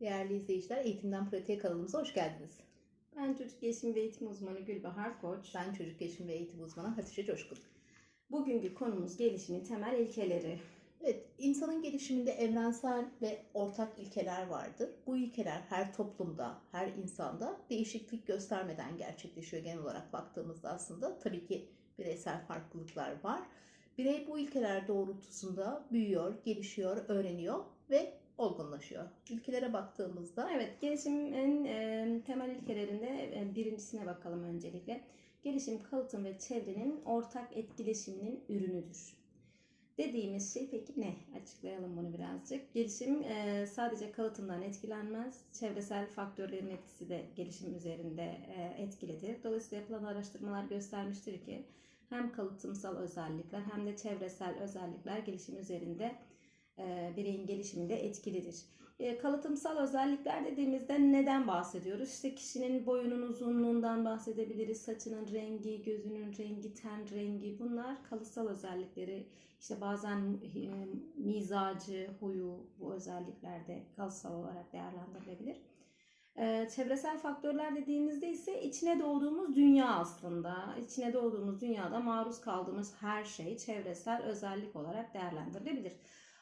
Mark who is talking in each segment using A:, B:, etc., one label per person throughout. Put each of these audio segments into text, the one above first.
A: Değerli izleyiciler, Eğitimden Pratiğe kanalımıza hoş geldiniz.
B: Ben çocuk gelişim ve eğitim uzmanı Gülbahar Koç.
A: Ben çocuk gelişim ve eğitim uzmanı Hatice Coşkun.
B: Bugünkü konumuz gelişimin temel ilkeleri.
A: Evet, insanın gelişiminde evrensel ve ortak ilkeler vardır. Bu ilkeler her toplumda, her insanda değişiklik göstermeden gerçekleşiyor genel olarak baktığımızda aslında. Tabii ki bireysel farklılıklar var. Birey bu ilkeler doğrultusunda büyüyor, gelişiyor, öğreniyor ve olgunlaşıyor. İlkelere baktığımızda
B: Evet, gelişimin e, temel ilkelerinde e, birincisine bakalım öncelikle. Gelişim kalıtım ve çevrenin ortak etkileşiminin ürünüdür. Dediğimiz şey peki ne? Açıklayalım bunu birazcık. Gelişim e, sadece kalıtımdan etkilenmez. Çevresel faktörlerin etkisi de gelişim üzerinde e, etkilidir. Dolayısıyla yapılan araştırmalar göstermiştir ki hem kalıtımsal özellikler hem de çevresel özellikler gelişim üzerinde e, bireyin gelişiminde etkilidir. E, kalıtımsal özellikler dediğimizde neden bahsediyoruz? İşte kişinin boyunun uzunluğundan bahsedebiliriz, saçının rengi, gözünün rengi, ten rengi bunlar kalıtsal özellikleri. İşte bazen e, mizacı, huyu bu özelliklerde kalıtsal olarak değerlendirilebilir. E, çevresel faktörler dediğimizde ise içine doğduğumuz dünya aslında. İçine doğduğumuz dünyada maruz kaldığımız her şey çevresel özellik olarak değerlendirilebilir.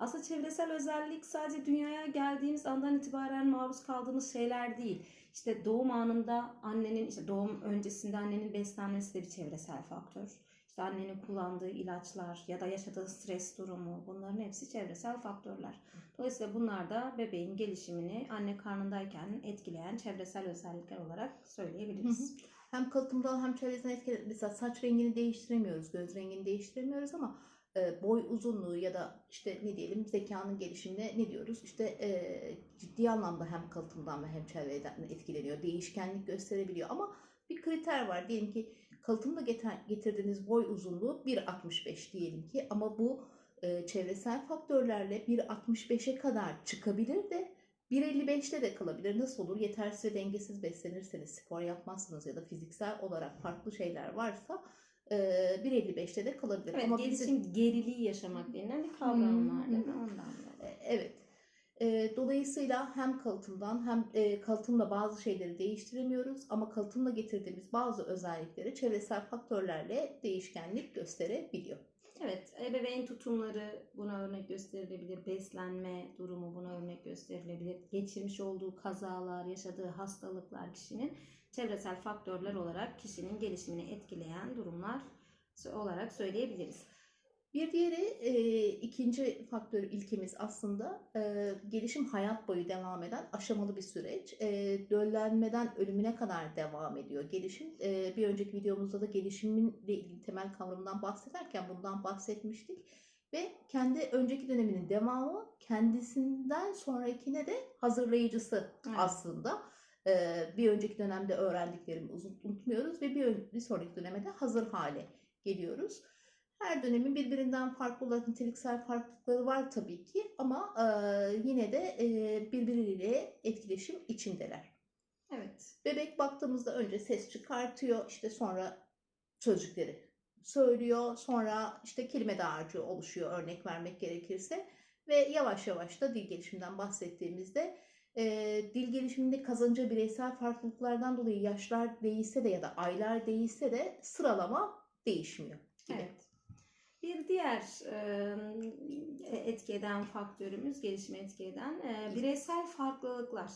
B: Aslında çevresel özellik sadece dünyaya geldiğimiz andan itibaren maruz kaldığımız şeyler değil. İşte doğum anında annenin, işte doğum öncesinde annenin beslenmesi de bir çevresel faktör. İşte annenin kullandığı ilaçlar ya da yaşadığı stres durumu bunların hepsi çevresel faktörler. Dolayısıyla bunlar da bebeğin gelişimini anne karnındayken etkileyen çevresel özellikler olarak söyleyebiliriz.
A: hem kalıtımdan hem çevresel etkiler. Mesela saç rengini değiştiremiyoruz, göz rengini değiştiremiyoruz ama e, boy uzunluğu ya da işte ne diyelim zekanın gelişimine ne diyoruz? İşte e, ciddi anlamda hem kalıtımdan ve hem çevreden etkileniyor. Değişkenlik gösterebiliyor ama bir kriter var. Diyelim ki kalıtımda getir- getirdiğiniz boy uzunluğu 1.65 diyelim ki ama bu e, çevresel faktörlerle 1.65'e kadar çıkabilir de 1.55'te de kalabilir. Nasıl olur? Yetersiz ve dengesiz beslenirseniz, spor yapmazsınız ya da fiziksel olarak farklı şeyler varsa e, 1.55'te de kalabilir.
B: Evet,
A: Ama
B: gelişim
A: bizim-
B: geriliği yaşamak denilen bir kavram var değil mi? Ondan dolayı.
A: e, Evet. E, Dolayısıyla hem kalıtımdan hem e, kalıtımla bazı şeyleri değiştiremiyoruz ama kalıtımla getirdiğimiz bazı özellikleri çevresel faktörlerle değişkenlik gösterebiliyor.
B: Evet, ebeveyn tutumları buna örnek gösterilebilir. Beslenme durumu buna örnek gösterilebilir. Geçirmiş olduğu kazalar, yaşadığı hastalıklar kişinin çevresel faktörler olarak kişinin gelişimini etkileyen durumlar olarak söyleyebiliriz.
A: Bir diğeri e, ikinci faktör ilkemiz aslında e, gelişim hayat boyu devam eden aşamalı bir süreç. E, döllenmeden ölümüne kadar devam ediyor gelişim. E, bir önceki videomuzda da gelişiminle ilgili temel kavramından bahsederken bundan bahsetmiştik. Ve kendi önceki döneminin devamı kendisinden sonrakine de hazırlayıcısı
B: Evet.
A: aslında. E, bir önceki dönemde öğrendiklerimizi unutmuyoruz ve bir, bir sonraki döneme de hazır hale geliyoruz. Her dönemin birbirinden farklı olarak niteliksel farklılıkları var tabii ki ama e, yine de e, birbirleriyle etkileşim içindeler.
B: Evet.
A: Bebek baktığımızda önce ses çıkartıyor, işte sonra sözcükleri söylüyor, sonra işte kelime dağarcığı oluşuyor örnek vermek gerekirse ve yavaş yavaş da dil gelişiminden bahsettiğimizde e, dil gelişiminde kazanacağı bireysel farklılıklardan dolayı yaşlar değişse de ya da aylar değişse de sıralama değişmiyor. gibi.
B: Evet. Bir diğer e, etki eden faktörümüz, gelişime etki eden e, bireysel farklılıklar.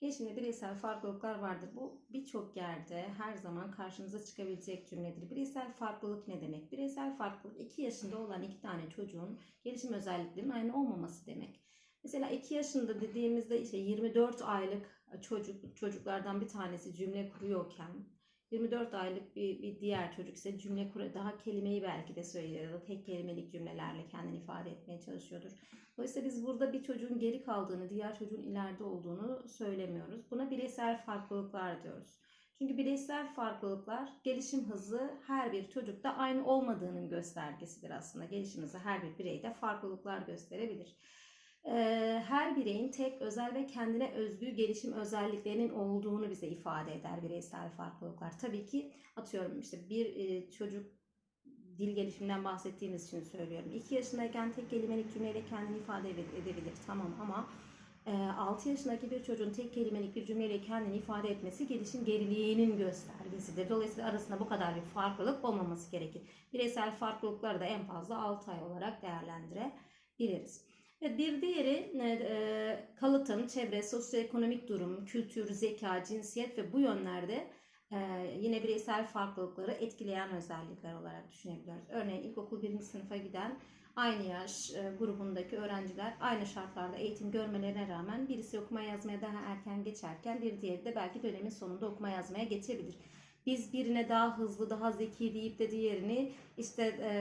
B: Gelişimde bireysel farklılıklar vardır. Bu birçok yerde her zaman karşınıza çıkabilecek cümledir. Bireysel farklılık ne demek? Bireysel farklılık 2 yaşında olan iki tane çocuğun gelişim özelliklerinin aynı olmaması demek. Mesela 2 yaşında dediğimizde işte 24 aylık çocuk çocuklardan bir tanesi cümle kuruyorken 24 aylık bir, bir diğer çocuk ise cümle kur daha kelimeyi belki de söylüyor ya da tek kelimelik cümlelerle kendini ifade etmeye çalışıyordur. Dolayısıyla biz burada bir çocuğun geri kaldığını, diğer çocuğun ileride olduğunu söylemiyoruz. Buna bireysel farklılıklar diyoruz. Çünkü bireysel farklılıklar gelişim hızı her bir çocukta aynı olmadığının göstergesidir aslında. Gelişim hızı her bir bireyde farklılıklar gösterebilir. Her bireyin tek özel ve kendine özgü gelişim özelliklerinin olduğunu bize ifade eder bireysel farklılıklar. Tabii ki atıyorum işte bir çocuk dil gelişiminden bahsettiğimiz için söylüyorum. 2 yaşındayken tek kelimelik cümleyle kendini ifade ede- edebilir tamam ama 6 yaşındaki bir çocuğun tek kelimelik bir cümleyle kendini ifade etmesi gelişim geriliğinin göstergesidir. Dolayısıyla arasında bu kadar bir farklılık olmaması gerekir. Bireysel farklılıkları da en fazla 6 ay olarak değerlendirebiliriz. Bir diğeri e, kalıtım, çevre, sosyoekonomik durum, kültür, zeka, cinsiyet ve bu yönlerde e, yine bireysel farklılıkları etkileyen özellikler olarak düşünebiliyoruz. Örneğin ilkokul birinci sınıfa giden aynı yaş e, grubundaki öğrenciler aynı şartlarda eğitim görmelerine rağmen birisi okuma yazmaya daha erken geçerken bir diğeri de belki dönemin sonunda okuma yazmaya geçebilir. Biz birine daha hızlı, daha zeki deyip de diğerini işte e,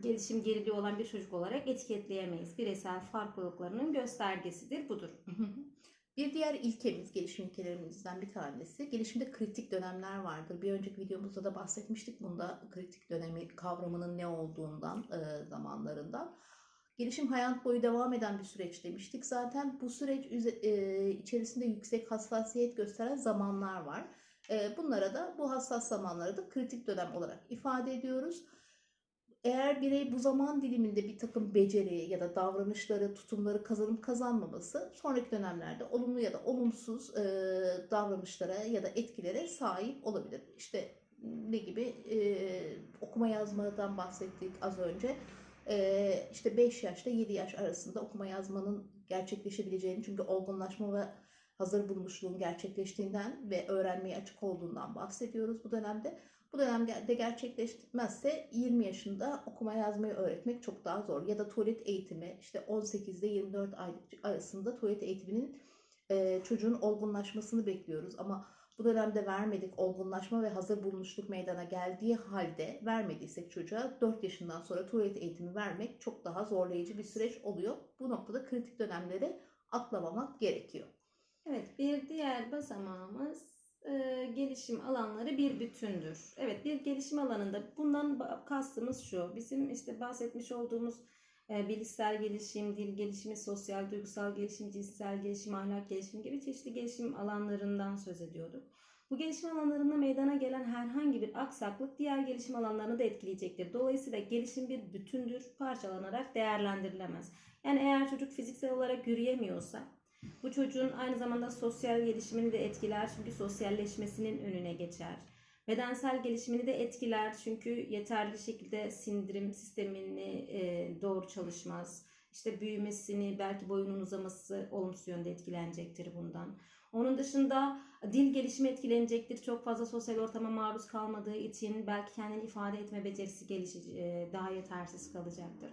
B: gelişim geriliği olan bir çocuk olarak etiketleyemeyiz. Bireysel farklılıklarının göstergesidir budur.
A: Bir diğer ilkemiz, gelişim ilkelerimizden bir tanesi. Gelişimde kritik dönemler vardır. Bir önceki videomuzda da bahsetmiştik bunda kritik dönemi kavramının ne olduğundan, e, zamanlarından. Gelişim hayat boyu devam eden bir süreç demiştik. Zaten bu süreç e, içerisinde yüksek hassasiyet gösteren zamanlar var. Bunlara da bu hassas zamanları da kritik dönem olarak ifade ediyoruz. Eğer birey bu zaman diliminde bir takım beceri ya da davranışları, tutumları kazanıp kazanmaması sonraki dönemlerde olumlu ya da olumsuz davranışlara ya da etkilere sahip olabilir. İşte ne gibi e, okuma yazmadan bahsettik az önce. E, işte 5 yaşta 7 yaş arasında okuma yazmanın gerçekleşebileceğini çünkü olgunlaşma ve hazır bulmuşluğun gerçekleştiğinden ve öğrenmeye açık olduğundan bahsediyoruz bu dönemde. Bu dönemde gerçekleşmezse 20 yaşında okuma yazmayı öğretmek çok daha zor. Ya da tuvalet eğitimi işte 18 ile 24 ay arasında tuvalet eğitiminin e, çocuğun olgunlaşmasını bekliyoruz. Ama bu dönemde vermedik olgunlaşma ve hazır bulmuşluk meydana geldiği halde vermediysek çocuğa 4 yaşından sonra tuvalet eğitimi vermek çok daha zorlayıcı bir süreç oluyor. Bu noktada kritik dönemleri atlamamak gerekiyor.
B: Evet, bir diğer basamağımız e, gelişim alanları bir bütündür. Evet, bir gelişim alanında bundan kastımız şu. Bizim işte bahsetmiş olduğumuz e, bilişsel gelişim, dil gelişimi, sosyal, duygusal gelişim, cinsel gelişim, ahlak gelişimi gibi çeşitli gelişim alanlarından söz ediyorduk. Bu gelişim alanlarında meydana gelen herhangi bir aksaklık diğer gelişim alanlarını da etkileyecektir. Dolayısıyla gelişim bir bütündür, parçalanarak değerlendirilemez. Yani eğer çocuk fiziksel olarak yürüyemiyorsa bu çocuğun aynı zamanda sosyal gelişimini de etkiler çünkü sosyalleşmesinin önüne geçer. Bedensel gelişimini de etkiler çünkü yeterli şekilde sindirim sistemini e, doğru çalışmaz. İşte büyümesini, belki boyunun uzaması olumsuz yönde etkilenecektir bundan. Onun dışında dil gelişimi etkilenecektir. Çok fazla sosyal ortama maruz kalmadığı için belki kendini ifade etme becerisi gelişecek, e, daha yetersiz kalacaktır.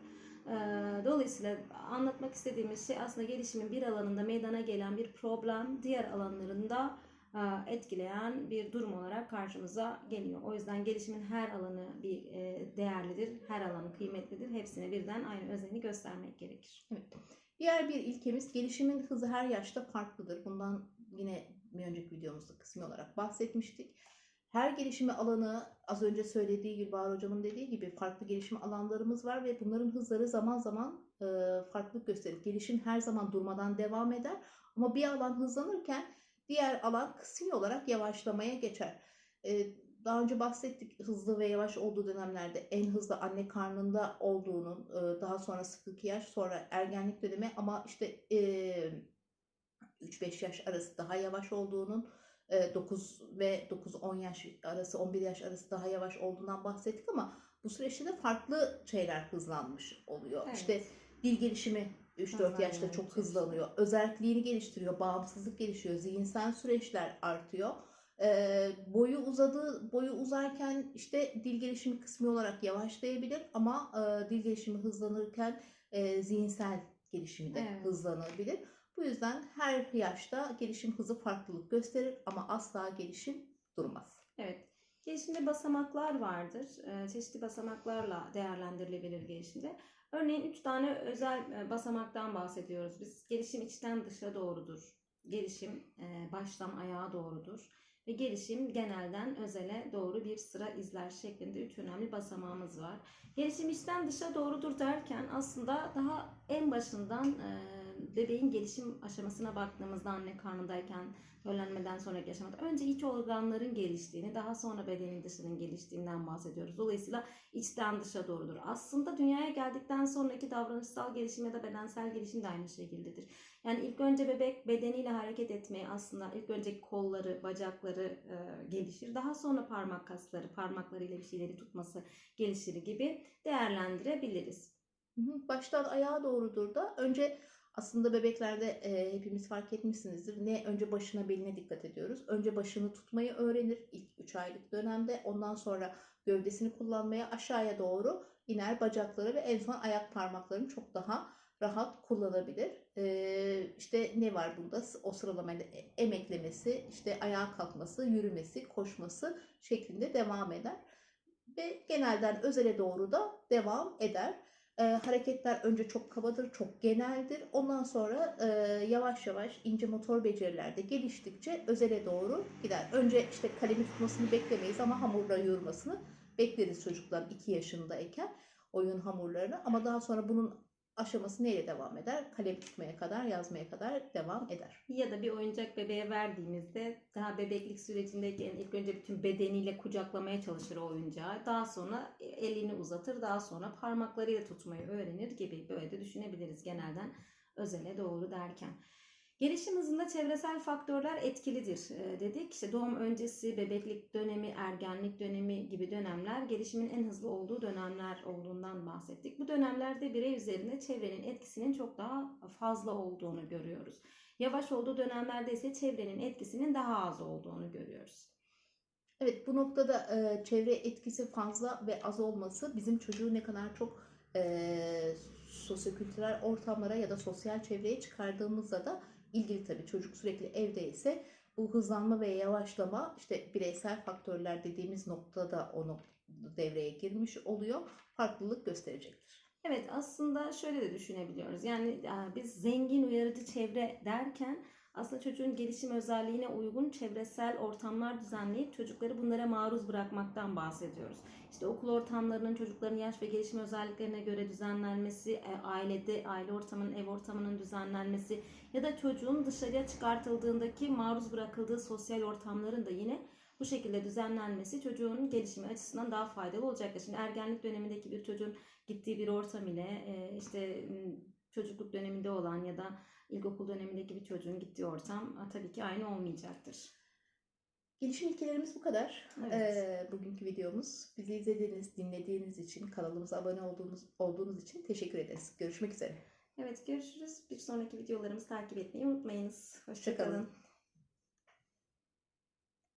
B: Dolayısıyla anlatmak istediğimiz şey aslında gelişimin bir alanında meydana gelen bir problem diğer alanlarında etkileyen bir durum olarak karşımıza geliyor. O yüzden gelişimin her alanı bir değerlidir, her alanı kıymetlidir. Hepsine birden aynı özeni göstermek gerekir.
A: Evet. Diğer bir ilkemiz gelişimin hızı her yaşta farklıdır. Bundan yine bir önceki videomuzda kısmi olarak bahsetmiştik. Her gelişimi alanı az önce söylediği gibi Bahar Hocam'ın dediği gibi farklı gelişim alanlarımız var ve bunların hızları zaman zaman e, farklılık gösterir. Gelişim her zaman durmadan devam eder ama bir alan hızlanırken diğer alan kısmi olarak yavaşlamaya geçer. E, daha önce bahsettik hızlı ve yavaş olduğu dönemlerde en hızlı anne karnında olduğunun e, daha sonra 0-2 yaş sonra ergenlik dönemi ama işte e, 3-5 yaş arası daha yavaş olduğunun 9 ve 9-10 yaş arası 11 yaş arası daha yavaş olduğundan bahsettik ama bu süreçte de farklı şeyler hızlanmış oluyor.
B: Evet.
A: İşte dil gelişimi 3-4
B: Alzheimer
A: yaşta çok hızlanıyor. Özelliğini geliştiriyor, bağımsızlık gelişiyor, zihinsel süreçler artıyor. Ee, boyu uzadığı, boyu uzarken işte dil gelişimi kısmi olarak yavaşlayabilir ama e, dil gelişimi hızlanırken e, zihinsel gelişimi de
B: Evet.
A: hızlanabilir. Bu yüzden her yaşta gelişim hızı farklılık gösterir ama asla gelişim durmaz.
B: Evet. Gelişimde basamaklar vardır. Ee, Çeşitli basamaklarla değerlendirilebilir gelişimde. Örneğin üç tane özel e, basamaktan bahsediyoruz. Biz gelişim içten dışa doğrudur. Gelişim e, baştan ayağa doğrudur. Ve gelişim genelden özele doğru bir sıra izler şeklinde üç önemli basamağımız var. Gelişim içten dışa doğrudur derken aslında daha en başından e, bebeğin gelişim aşamasına baktığımızda anne karnındayken döllenmeden sonraki aşamada önce iç organların geliştiğini daha sonra bedenin dışının geliştiğinden bahsediyoruz. Dolayısıyla içten dışa doğrudur. Aslında dünyaya geldikten sonraki davranışsal gelişim ya da bedensel gelişim de aynı şekildedir. Yani ilk önce bebek bedeniyle hareket etmeye aslında ilk önce kolları, bacakları e, gelişir. Daha sonra parmak kasları, parmaklarıyla bir şeyleri tutması gelişir gibi değerlendirebiliriz.
A: Baştan ayağa doğrudur da önce aslında bebeklerde e, hepimiz fark etmişsinizdir. Ne önce başına beline dikkat ediyoruz. Önce başını tutmayı öğrenir ilk 3 aylık dönemde. Ondan sonra gövdesini kullanmaya aşağıya doğru iner bacakları ve en son ayak parmaklarını çok daha rahat kullanabilir. E, işte ne var bunda? O sıralamada emeklemesi, işte ayağa kalkması, yürümesi, koşması şeklinde devam eder. Ve genelden özele doğru da devam eder. E, hareketler önce çok kabadır, çok geneldir. Ondan sonra e, yavaş yavaş ince motor becerilerde geliştikçe özele doğru gider. Önce işte kalemi tutmasını beklemeyiz ama hamurla yoğurmasını bekleriz çocuklar 2 yaşındayken oyun hamurlarını. Ama daha sonra bunun aşaması neyle devam eder? Kalem tutmaya kadar, yazmaya kadar devam eder.
B: Ya da bir oyuncak bebeğe verdiğimizde daha bebeklik sürecindeyken ilk önce bütün bedeniyle kucaklamaya çalışır o oyuncağı. Daha sonra elini uzatır, daha sonra parmaklarıyla tutmayı öğrenir gibi böyle de düşünebiliriz genelden özele doğru derken. Gelişim hızında çevresel faktörler etkilidir e, dedik. İşte doğum öncesi, bebeklik dönemi, ergenlik dönemi gibi dönemler gelişimin en hızlı olduğu dönemler olduğundan bahsettik. Bu dönemlerde birey üzerinde çevrenin etkisinin çok daha fazla olduğunu görüyoruz. Yavaş olduğu dönemlerde ise çevrenin etkisinin daha az olduğunu görüyoruz.
A: Evet bu noktada e, çevre etkisi fazla ve az olması bizim çocuğu ne kadar çok e, sosyokültürel ortamlara ya da sosyal çevreye çıkardığımızla da ilgili tabii çocuk sürekli evdeyse bu hızlanma ve yavaşlama işte bireysel faktörler dediğimiz noktada o nok- devreye girmiş oluyor. Farklılık gösterecektir.
B: Evet aslında şöyle de düşünebiliyoruz. Yani biz zengin uyarıcı çevre derken aslında çocuğun gelişim özelliğine uygun çevresel ortamlar düzenleyip çocukları bunlara maruz bırakmaktan bahsediyoruz. İşte okul ortamlarının çocukların yaş ve gelişim özelliklerine göre düzenlenmesi, e, ailede aile ortamının, ev ortamının düzenlenmesi ya da çocuğun dışarıya çıkartıldığındaki maruz bırakıldığı sosyal ortamların da yine bu şekilde düzenlenmesi çocuğun gelişimi açısından daha faydalı olacaktır. Şimdi ergenlik dönemindeki bir çocuğun gittiği bir ortam ile e, işte çocukluk döneminde olan ya da ilkokul dönemindeki bir çocuğun gittiği ortam a, tabii ki aynı olmayacaktır.
A: Gelişim ilkelerimiz bu kadar.
B: Evet.
A: Ee, bugünkü videomuz. Bizi izlediğiniz, dinlediğiniz için, kanalımıza abone olduğunuz, olduğunuz için teşekkür ederiz. Görüşmek üzere.
B: Evet görüşürüz. Bir sonraki videolarımızı takip etmeyi unutmayınız.
A: Hoşça kalın.
B: Hoşçakalın.